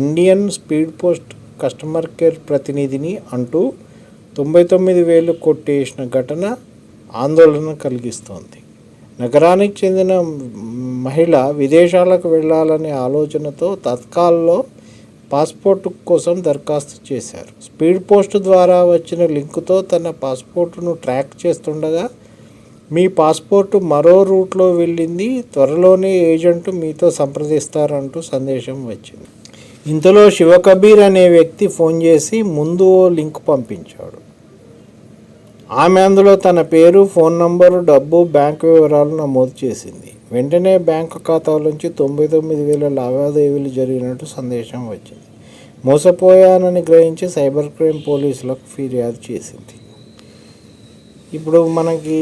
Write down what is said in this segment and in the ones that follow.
Indian speed post customer care ప్రతినిధిని అంటూ తొంభై తొమ్మిది వేలు కొట్టేసిన ఘటన ఆందోళన కలిగిస్తోంది. నగరానికి చెందిన మహిళ విదేశాలకు వెళ్ళాలనే ఆలోచనతో తత్కాల్లో పాస్పోర్ట్ కోసం దరఖాస్తు చేశారు. స్పీడ్ పోస్ట్ ద్వారా వచ్చిన లింకుతో తన పాస్పోర్టును ట్రాక్ చేస్తుండగా మీ పాస్పోర్టు మరో రూట్లో వెళ్ళింది త్వరలోనే ఏజెంట్ మీతో సంప్రదిస్తారంటూ సందేశం వచ్చింది. ఇంతలో శివకబీర్ అనే వ్యక్తి ఫోన్ చేసి ముందు ఓ లింక్ పంపించాడు. ఆమె అందులో తన పేరు ఫోన్ నంబరు డబ్బు బ్యాంకు వివరాలు నమోదు చేసింది. వెంటనే బ్యాంకు ఖాతాలోంచి తొంభై తొమ్మిది వేల లావాదేవీలు జరిగినట్టు సందేశం వచ్చింది. మోసపోయానని గ్రహించి సైబర్ క్రైమ్ పోలీసులకు ఫిర్యాదు చేసింది. ఇప్పుడు మనకి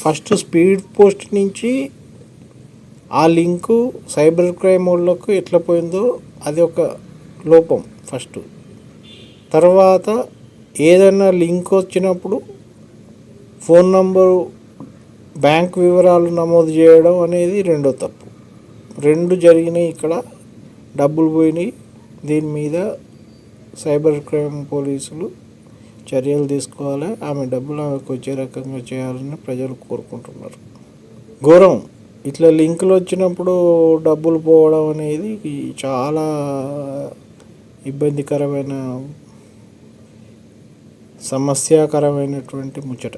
ఫస్ట్ స్పీడ్ పోస్ట్ నుంచి ఆ లింకు సైబర్ క్రైమ్ వాళ్ళకు ఎట్లా పోయిందో అది ఒక లోపం ఫస్ట్. తర్వాత ఏదైనా లింక్ వచ్చినప్పుడు ఫోన్ నంబరు బ్యాంక్ వివరాలు నమోదు చేయడం అనేది రెండో తప్పు. రెండు జరిగినాయి ఇక్కడ డబ్బులు పోయినాయి. దీని మీద సైబర్ క్రైమ్ పోలీసులు చర్యలు తీసుకోవాలి. ఆమె డబ్బులు ఆమెకు వచ్చే రకంగా చేయాలని ప్రజలు కోరుకుంటున్నారు. ఘోరం ఇట్లా లింకులు వచ్చినప్పుడు డబ్బులు పోవడం అనేది చాలా ఇబ్బందికరమైన సమస్యాకరమైనటువంటి ముచ్చట.